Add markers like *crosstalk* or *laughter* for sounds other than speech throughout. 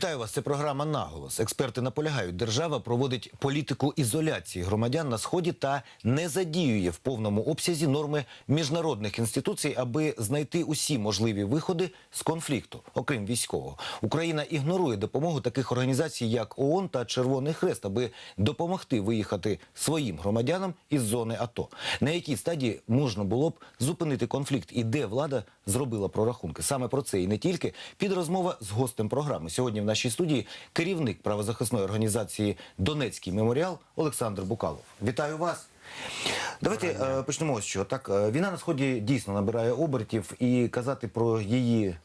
Вітаю вас. Це програма Наголос. Експерти наполягають, держава проводить політику ізоляції громадян на сході та не задіює в повному обсязі норми міжнародних інституцій, аби знайти усі можливі виходи з конфлікту, окрім військового. Україна ігнорує допомогу таких організацій, як ООН та Червоний Хрест, аби допомогти виїхати своїм громадянам із зони АТО. На якій стадії можна було б зупинити конфлікт і де влада зробила прорахунки? Саме про це і не тільки під розмова з гостем програми. Сьогодні в нашій студії керівник правозахисної організації Донецький меморіал Олександр Букалов. Вітаю вас. Давайте е, почнемо з чого. Так, е, війна на сході дійсно набирає обертів, і казати про її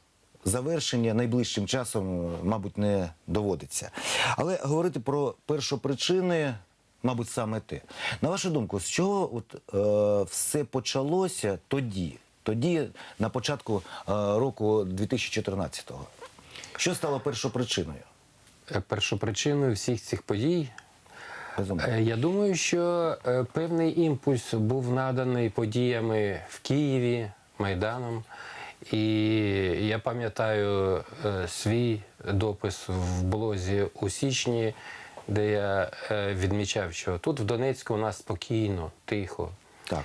завершення найближчим часом, е, мабуть, не доводиться. Але говорити про першопричини, мабуть, саме те. На вашу думку, з чого от, е, все почалося тоді, тоді, на початку е, року 2014-го? Що стало першопричиною? Е, Першопричиною всіх цих подій, е, я думаю, що е, певний імпульс був наданий подіями в Києві, Майданом. І я пам'ятаю свій допис в блозі у січні, де я відмічав, що тут в Донецьку у нас спокійно, тихо. Так.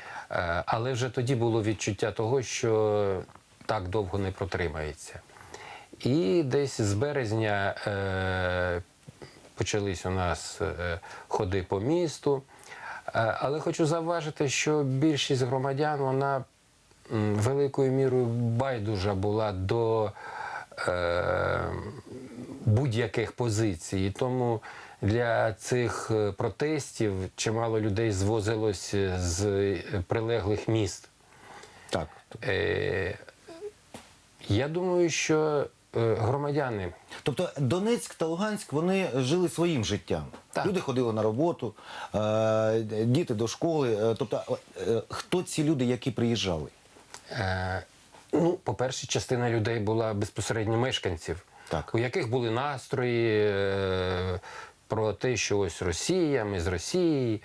Але вже тоді було відчуття того, що так довго не протримається. І десь з березня е, почались у нас е, ходи по місту. Е, але хочу зауважити, що більшість громадян вона великою мірою байдужа була до е, будь-яких позицій. І Тому для цих е, протестів чимало людей звозилось з прилеглих міст. Так. Е, я думаю, що громадяни Тобто Донецьк та Луганськ вони жили своїм життям. Так. Люди ходили на роботу, е, діти до школи. Е, Тобто, е, хто ці люди, які приїжджали? Е, ну, по-перше, частина людей була безпосередньо мешканців, Так. у яких були настрої е, про те, що ось Росія, ми з Росії.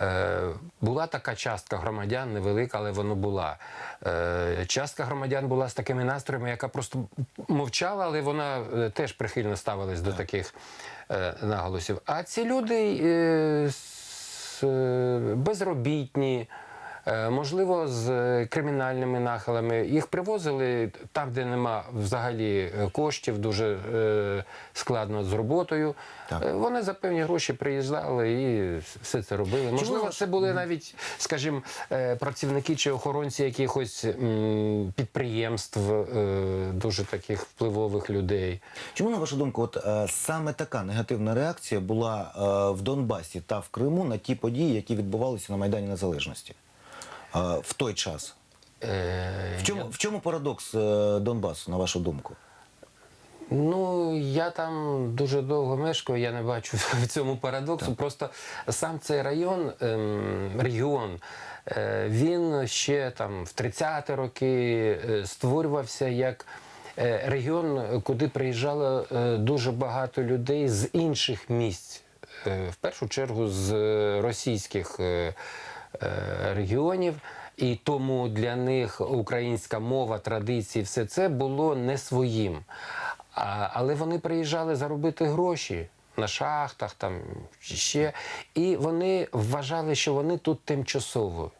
Е, була така частка громадян, невелика, але вона була. Е, частка громадян була з такими настроями, яка просто мовчала, але вона е, теж прихильно ставилась до таких е, наголосів. А ці люди е, с- е, безробітні. Е, Можливо, з е, кримінальними нахилами. Їх привозили там, де нема взагалі е, коштів, дуже складно з роботою. Так. Вони за певні гроші приїжджали і все це робили. Можливо, ваш- це були навіть, скажімо, працівники чи охоронці якихось підприємств, дуже таких впливових людей. Чому, на вашу думку, от саме така негативна реакція була в Донбасі та в Криму на ті події, які відбувалися на Майдані Незалежності в той час? Е, В чому, в чому парадокс е, Донбасу, на вашу думку? Ну, я там дуже довго мешкаю, я не бачу *laughs* в цьому парадоксу. Просто сам цей район, ем, регіон, е, він ще там в 30-ті роки створювався як регіон, куди приїжджало дуже багато людей з інших місць. В першу чергу з російських регіонів. І тому для них українська мова, традиції, все це було не своїм. А, але вони приїжджали заробити гроші на шахтах, там ще, і вони вважали, що вони тут тимчасово.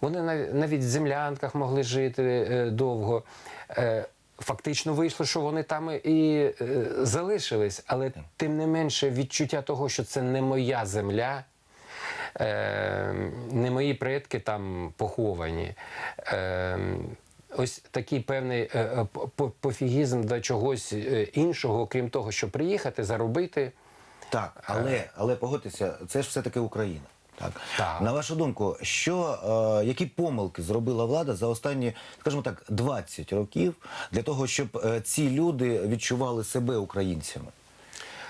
Вони нав- навіть в землянках могли жити е, довго. Е, Фактично вийшло, що вони там і е, залишились, але тим не менше відчуття того, що це не моя земля, е, не мої предки там поховані. Е, ось такий певний е, е, по- пофігізм до чогось е, іншого, крім того, що приїхати, заробити. Так, але, але погодьтеся, це ж все-таки Україна. Так. Так. На вашу думку, що, е, які помилки зробила влада за останні, скажімо так, 20 років для того, щоб е, ці люди відчували себе українцями?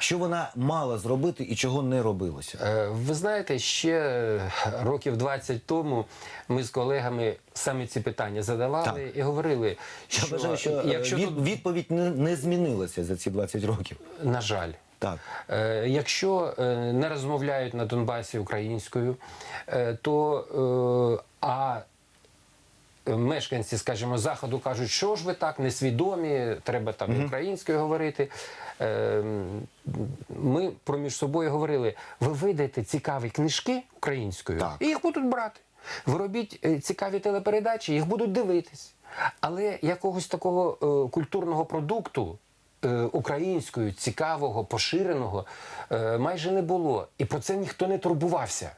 Що вона мала зробити і чого не робилося? Е, Ви знаєте, ще е, років 20 тому ми з колегами саме ці питання задавали Так. і говорили, Я що, що якщо від, тут, відповідь не, не змінилася за ці 20 років. на жаль, Так. Е, Якщо не розмовляють на Донбасі українською, то а мешканці, скажімо, заходу кажуть, що ж ви так несвідомі, треба там українською говорити. Е, м, Ми проміж собою говорили: ви видаєте цікаві книжки українською, Так. і їх будуть брати. Ви робіть е, цікаві телепередачі, їх будуть дивитись. Але якогось такого е, культурного продукту е, українською, цікавого, поширеного е, майже не було. І про це ніхто не турбувався.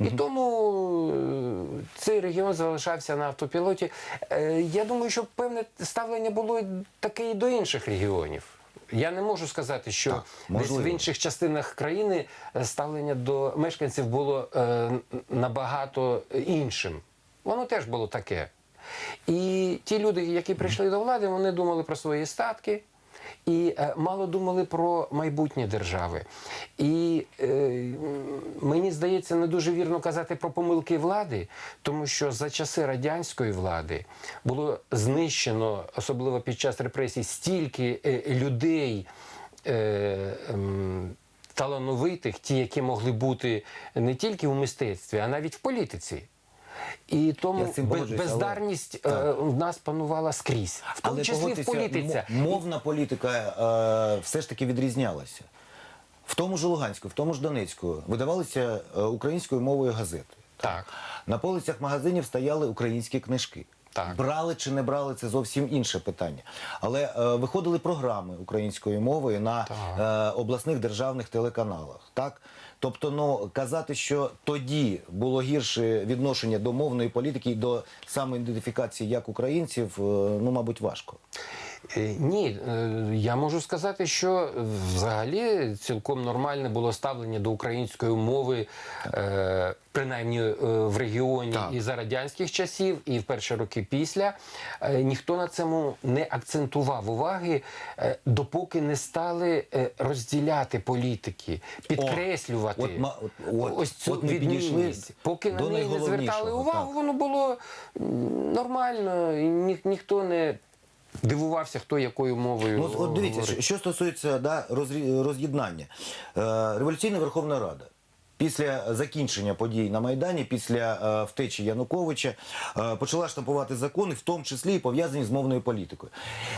І тому е, цей регіон залишався на автопілоті. Е, Я думаю, що певне ставлення було таке і до інших регіонів. Я не можу сказати, що Так, десь в інших частинах країни е, ставлення до мешканців було е, набагато іншим. Воно теж було таке. І ті люди, які прийшли до влади, вони думали про свої статки і е, мало думали про майбутнє держави. І е, мені здається, не дуже вірно казати про помилки влади, тому що за часи радянської влади було знищено, особливо під час репресій, стільки е, людей. Е, ем, талановитих, ті, які могли бути не тільки у мистецтві, а навіть в політиці. І тому цим погоджуюсь, але- бездарність е, в нас панувала скрізь, в тому числі в погодьтеся, політиці. мо- мовна політика е, все ж таки відрізнялася. В тому ж Луганську, в тому ж Донецьку видавалися е, українською мовою газети. Так. На полицях магазинів стояли українські книжки. Так. Брали чи не брали, це зовсім інше питання. Але е, виходили програми українською мовою на е, обласних державних телеканалах. Так? Тобто, ну казати, що тоді було гірше відношення до мовної політики і до самоідентифікації як українців, е, ну, мабуть, важко. Е, Ні, е, я можу сказати, що взагалі цілком нормальне було ставлення до української мови, е, принаймні в регіоні Так. і за радянських часів, і в перші роки після. Ніхто на цьому не акцентував уваги, допоки не стали розділяти політики, підкреслювати от от- от- ось цю от відмінність. Поки на неї не звертали увагу, так. воно було нормально, і ні, ніхто не дивувався, хто якою мовою. Ну, от дивіться, говорить. що, стосується да, роз'єднання. Е, Революційна Верховна Рада. Після закінчення подій на Майдані, після е, втечі Януковича, е, почала штампувати закони, в тому числі і пов'язані з мовною політикою.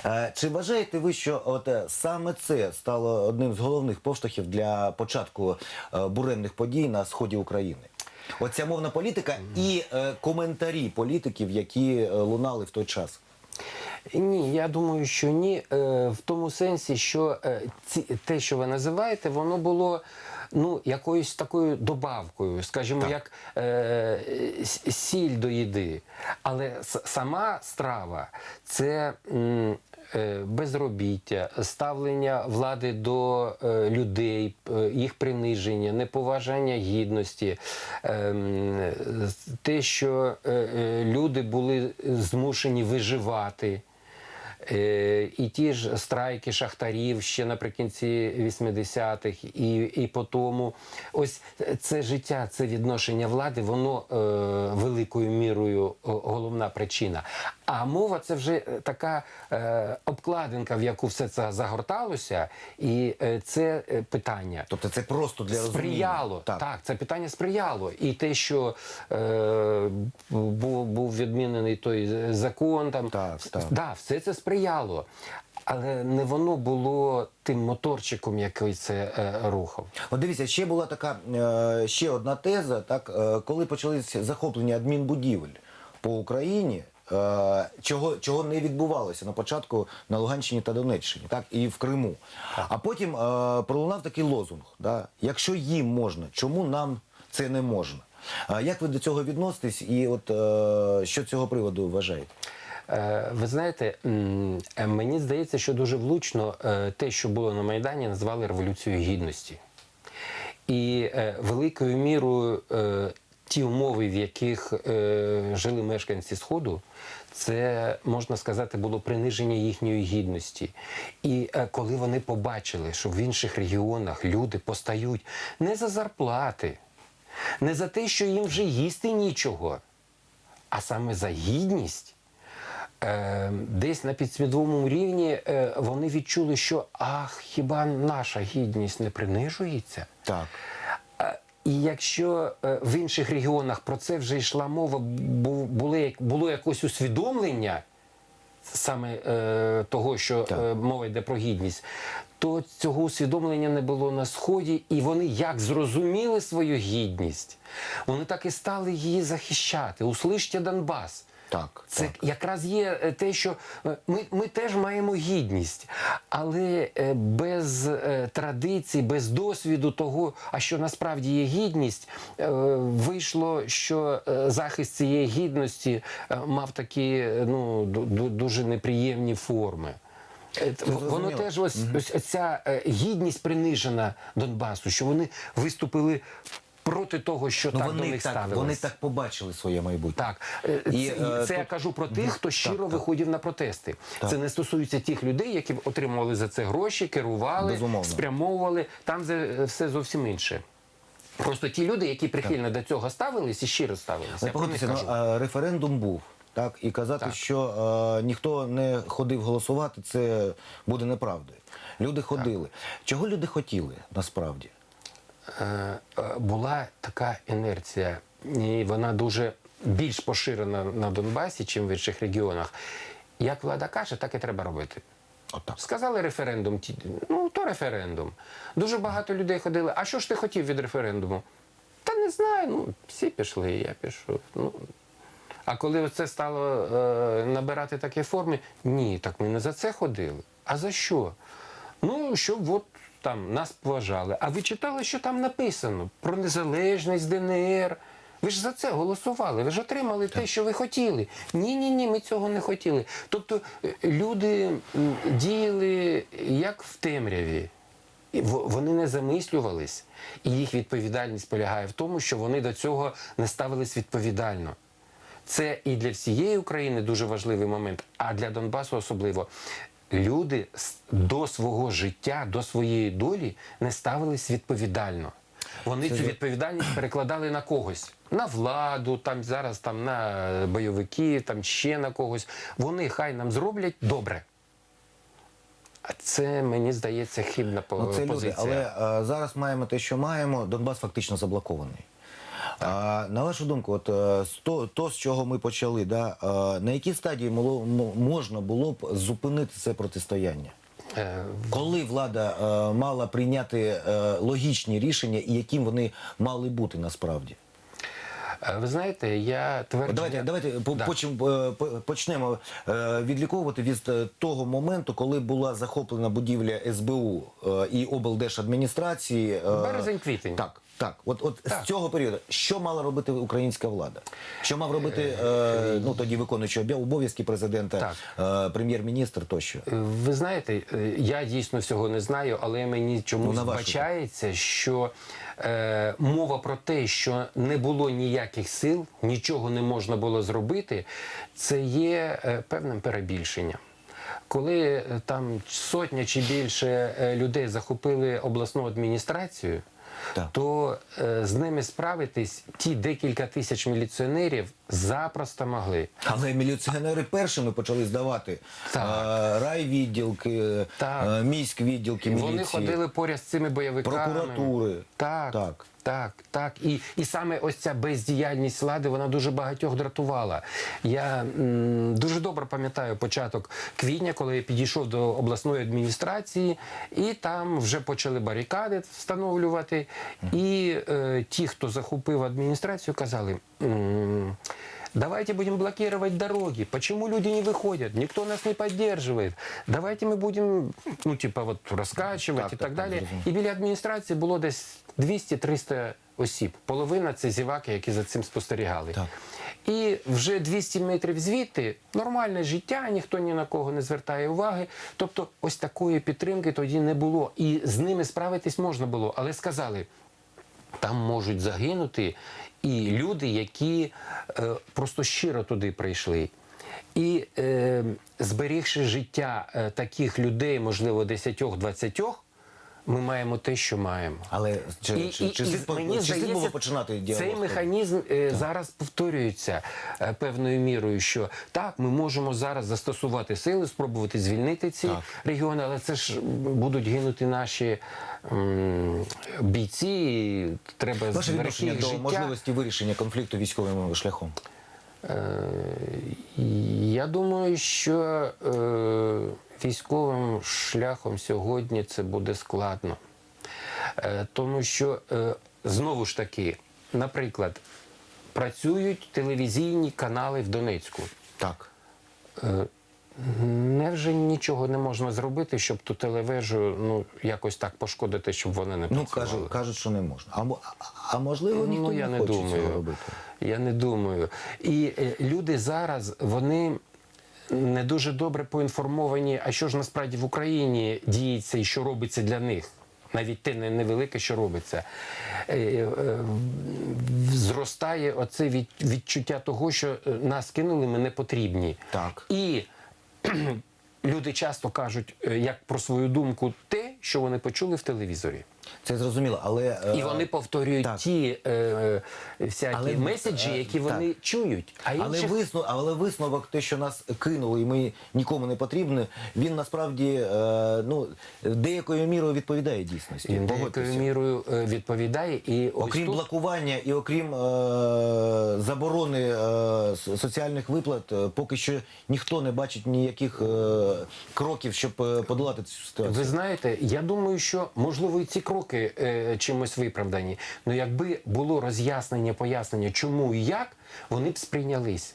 Е, чи вважаєте ви, що от, е, саме це стало одним з головних поштовхів для початку е, буремних подій на сході України? Оця мовна політика і е, коментарі політиків, які е, лунали в той час. Ні, я думаю, що ні. Е, в тому сенсі, що е, те, що ви називаєте, воно було. Ну, якоюсь такою добавкою, скажімо, як е, сіль до їди. Але сама страва це м, е, безробіття, ставлення влади до е, людей, їх приниження, неповажання гідності, те, що е, люди були змушені виживати. Е, І ті ж страйки шахтарів ще наприкінці 80-х, і, і по тому. Ось це життя, це відношення влади, воно е, великою мірою головна причина. А мова це вже е, така е, обкладинка, в яку все це загорталося, і е, це е, питання. Тобто це просто для. Сприяло. Так. це питання сприяло. І те, що е, був, був відмінений той закон, там Так, так. Да, все це сприяло. Але не воно було тим моторчиком, який це е, рухав. От дивіться, ще була така е, ще одна теза, так е, коли почалися захоплення адмінбудівель по Україні. Е, Чого, чого не відбувалося на початку на Луганщині та Донеччині, так і в Криму. А потім е, пролунав такий лозунг: да, якщо їм можна, чому нам це не можна? А як ви до цього відноситесь, і от е, що цього приводу вважаєте? Е, Ви знаєте, е, мені здається, що дуже влучно е, те, що було на Майдані, назвали революцією гідності. І е, великою мірою е, ті умови, в яких е, жили мешканці Сходу, це можна сказати було приниження їхньої гідності. І е, коли вони побачили, що в інших регіонах люди постають не за зарплати, не за те, що їм вже їсти нічого, а саме за гідність. Е, десь на підсвідомому рівні е, вони відчули, що ах, хіба наша гідність не принижується? Так. І якщо е, в інших регіонах про це вже йшла мова, бу- були, було якось усвідомлення саме е, того, що е, мова йде про гідність, то цього усвідомлення не було на сході, і вони як зрозуміли свою гідність, вони так і стали її захищати. Услиште Донбас. Так, Це так. якраз є е, те, що е, ми, ми теж маємо гідність, але е, без традицій, без досвіду того, а що насправді є гідність, вийшло, що захист цієї гідності мав такі ну, ду- ду- дуже неприємні форми. Воно теж ось, ось ця гідність принижена Донбасу, що вони виступили проти того, що Ну, так до вони них так, ставилось. вони так побачили своє майбутнє. Так, Е, І, це, е, це я кажу про тих, хто щиро так. виходив на протести. Це не стосується тих людей, які отримували за це гроші, керували, Безумовно. спрямовували. Там все зовсім інше. Просто ті люди, які прихильно до цього ставились і щиро ставилися. Я про них погодьтеся, ну, референдум був. Так, і казати, Так. що е, ніхто не ходив голосувати, це буде неправдою. Люди ходили. Чого люди хотіли насправді? Е, е, була така інерція, і вона дуже більш поширена на Донбасі, чим в інших регіонах. Як влада каже, так і треба робити. Отак. Сказали референдум, ну то референдум. Дуже багато людей ходили. А що ж ти хотів від референдуму? Та не знаю, ну всі пішли, я пішов. Ну. А коли це стало е, набирати такі форми, ні, так ми не за це ходили. А за що? Ну, щоб от там нас поважали. А ви читали, що там написано про незалежність ДНР? Ви ж за це голосували, ви ж отримали те, що ви хотіли. Ні, ні, ні, ми цього не хотіли. Тобто е, люди діяли як в темряві. Вони не замислювались, і їх відповідальність полягає в тому, що вони до цього не ставились відповідально. Це і для всієї України дуже важливий момент, а для Донбасу особливо. Люди до свого життя, до своєї долі не ставились відповідально. Вони цю відповідальність перекладали на когось. На владу, там зараз там на бойовиків, там ще на когось. Вони хай нам зроблять добре. А це мені здається хибна Ну, це люди, позиція. але е, зараз маємо те, що маємо. Донбас фактично заблокований. А, на вашу думку, от е, то, то, з чого ми почали, да, е, на якій стадії можна було б зупинити це протистояння? Е, Коли влада е, мала прийняти е, логічні рішення і яким вони мали бути насправді? ви знаєте, я твердження... Давайте, давайте Да. почнемо відліковувати від того моменту, коли була захоплена будівля СБУ і облдержадміністрації. е, Березень-квітень. Так, так. От, от Так. з цього періоду, що мала робити українська влада? Що мав робити е, ну тоді виконуючий обов'язки президента, е, прем'єр-міністр тощо? Е, Ви знаєте, е, я дійсно всього не знаю, але мені чомусь Ну, вбачається, що е, мова про те, що не було ніяких сил, нічого не можна було зробити, це є е, певним перебільшенням. Коли е, там сотня чи більше е, людей захопили обласну адміністрацію, Так. то е, з ними справитись ті декілька тисяч міліціонерів запросто могли. Але міліціонери першими почали здавати Так. е, райвідділки, Так. е, міськвідділки міліції. Вони ходили поряд з цими бойовиками. Прокуратури. Так, Так. Так, так. І, і саме ось ця бездіяльність влади, вона дуже багатьох дратувала. Я м, дуже добре пам'ятаю початок квітня, коли я підійшов до обласної адміністрації, і там вже почали барикади встановлювати. І е, ті, хто захопив адміністрацію, казали. «М, Давайте будем блокировать дороги. Почему люди не выходят? Никто нас не поддерживает. Давайте мы будем, ну, типа, вот раскачивать Так, і так, так, так, далі. І біля адміністрації було десь 200-300 осіб. Половина це зіваки, які за цим спостерігали. Так. І вже 200 метрів звідти нормальне життя, ніхто ні на кого не звертає уваги. Тобто, ось такої підтримки тоді не було. І з ними справитись можна було. Але сказали, там можуть загинути і люди, які е, просто щиро туди прийшли. І е, зберігши життя е, таких людей, можливо, 10-20, ми маємо те, що маємо. Але чи, І- чи, і- чи, і слід, по- мені чи здається, було починати діалог? Цей механізм е, зараз повторюється е, певною мірою, що так, ми можемо зараз застосувати сили, спробувати звільнити ці Так. регіони, але це ж будуть гинути наші м, бійці. і Треба Ваше зберегти відношення до життя. можливості вирішення конфлікту військовим шляхом? Я думаю, що е, військовим шляхом сьогодні це буде складно. Е, тому що, е, знову ж таки, наприклад, працюють телевізійні канали в Донецьку. Так. Невже нічого не можна зробити, щоб ту телевежу ну, якось так пошкодити, щоб вони не Ну, кажуть, кажуть, що не можна. А, а, а можливо, ніхто ну, я не не хоче думаю. цього робити. Я не думаю. І е, люди зараз вони не дуже добре поінформовані, а що ж насправді в Україні діється і що робиться для них. Навіть те не- невелике, що робиться. Е, е, Зростає оце від, відчуття того, що е, нас кинули, ми не потрібні. Так. І *clears throat* люди часто кажуть, як про свою думку, те, що вони почули в телевізорі. Це зрозуміло, але е, І вони повторюють так. ті е, всякі Але, меседжі, е, які вони чують. А Але, інших... висновок, але висновок, те, що нас кинули, і ми нікому не потрібні, він насправді е, ну, деякою мірою відповідає дійсності. він деякою мірою е, відповідає. І Окрім тут... блокування і окрім е, заборони е, соціальних виплат, е, поки що ніхто не бачить ніяких е, кроків, щоб е, подолати цю ситуацію. Ви знаєте, я думаю, що можливо і ці кроки е, чимось виправдані. Ну якби було роз'яснення, пояснення, чому і як, вони б сприйнялись.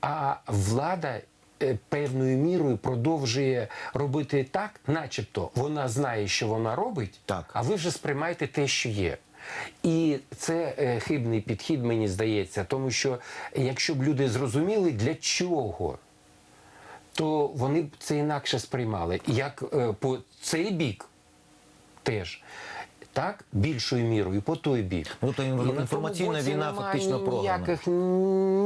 А влада. е, Певною мірою продовжує робити так, начебто вона знає, що вона робить, Так. а ви вже сприймаєте те, що є. І це е, хибний підхід, мені здається, тому що якщо б люди зрозуміли, для чого то вони б це інакше сприймали. Як е, по цей бік теж. Так, більшою мірою, по той бік. Ну, тому інформаційна війна фактично програна. ніяких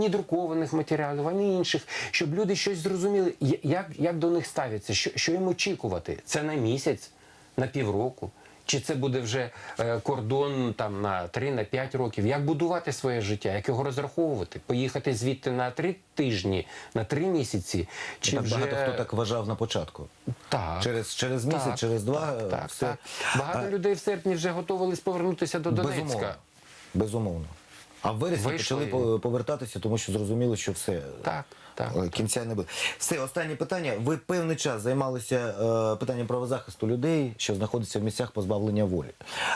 ні друкованих матеріалів, ані інших, щоб люди щось зрозуміли, як, як до них ставляться, що, що їм очікувати. Це на місяць, на півроку. Чи це буде вже е, кордон там на 3 на 5 років? Як будувати своє життя? Як його розраховувати? Поїхати звідти на 3 тижні, на 3 місяці? Чи так вже... багато хто так вважав на початку. Так. Через, через місяць, Так, через два. Так, Так, все. так. Багато А, людей в серпні вже готувались повернутися до Донецька. Безумовно. Безумовно. А в вересні Вийшли. почали по- повертатися, тому що зрозуміли, що все. Так, так. е, Кінця не буде. Все, останнє питання. Ви певний час займалися е, питанням правозахисту людей, що знаходяться в місцях позбавлення волі.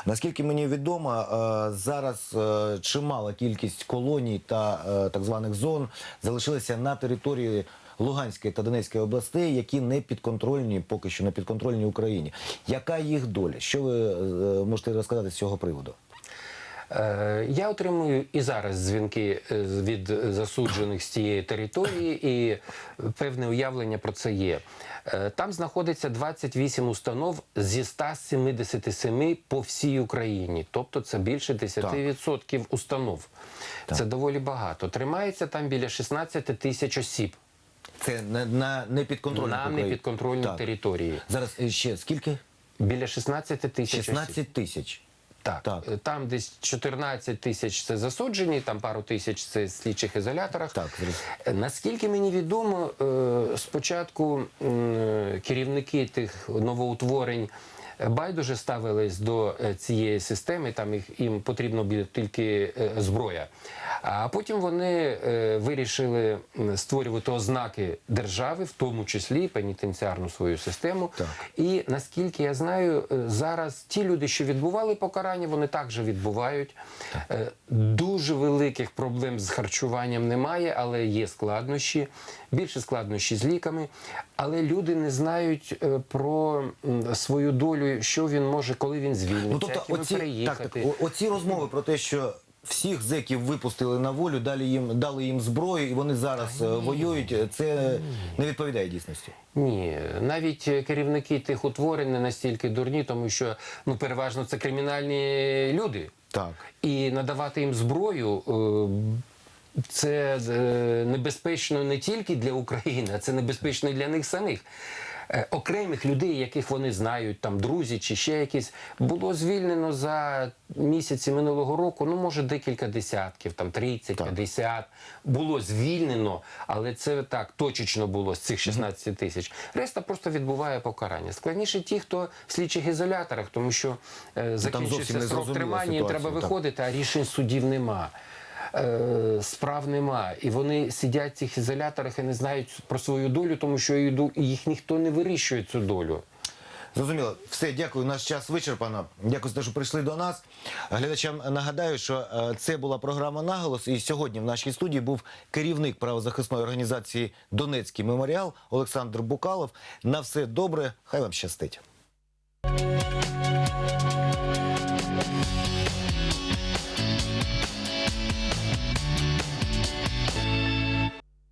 Наскільки мені відомо, е, зараз е, чимала кількість колоній та е, так званих зон залишилися на території Луганської та Донецької областей, які не підконтрольні, поки що не підконтрольні Україні. Яка їх доля? Що ви можете розказати з цього приводу? Е, Я отримую і зараз дзвінки е, від засуджених з цієї території, і певне уявлення про це є. Е, Там знаходиться 28 установ зі 177 по всій Україні, тобто це більше 10% установ. Це доволі багато. Тримається там біля 16 тисяч осіб Це на, на непідконтрольній на непідконтрольній території. Зараз ще скільки? Біля 16 тисяч 16 тисяч. Так, Так. Е, там десь 14 тисяч це засуджені, там пару тисяч це в слідчих ізоляторах. Так. Е, Наскільки мені відомо, е, спочатку керівники тих новоутворень байдуже ставились до е, цієї системи, там їх, їм потрібно буде тільки е, зброя. А потім вони е, вирішили створювати ознаки держави, в тому числі пенітенціарну свою систему. Так. І наскільки я знаю, зараз ті люди, що відбували покарання, вони також відбувають. Е, Дуже великих проблем з харчуванням немає, але є складнощі, більше складнощі з ліками. Але люди не знають е, про свою долю, що він може, коли він звільниться, Ну тобто, оці, так, переїхати. так, о- оці розмови про те, що всіх зеків випустили на волю, далі їм дали їм зброю, і вони зараз е, воюють. е, Це не відповідає дійсності. Ні, навіть керівники тих утворень не настільки дурні, тому що ну переважно це кримінальні люди. Так. І надавати їм зброю. Це е, небезпечно не тільки для України, а це небезпечно і для них самих. е, окремих людей, яких вони знають, там друзі чи ще якісь, було звільнено за місяці минулого року. Ну може декілька десятків, там 30, 50. Було звільнено, але це так точечно було з цих 16 тисяч. Решта просто відбуває покарання. Складніше ті, хто в слідчих ізоляторах, тому що е, закінчився не срок зрозуміла тримання, їм треба так. виходити, а рішень судів нема. Е, Справ нема, і вони сидять в цих ізоляторах і не знають про свою долю, тому що їх ніхто не вирішує цю долю. Зрозуміло, все, дякую. Наш час вичерпано. Дякую за те, що прийшли до нас. Глядачам нагадаю, що е, це була програма Наголос. І сьогодні в нашій студії був керівник правозахисної організації Донецький меморіал Олександр Букалов. На все добре, хай вам щастить.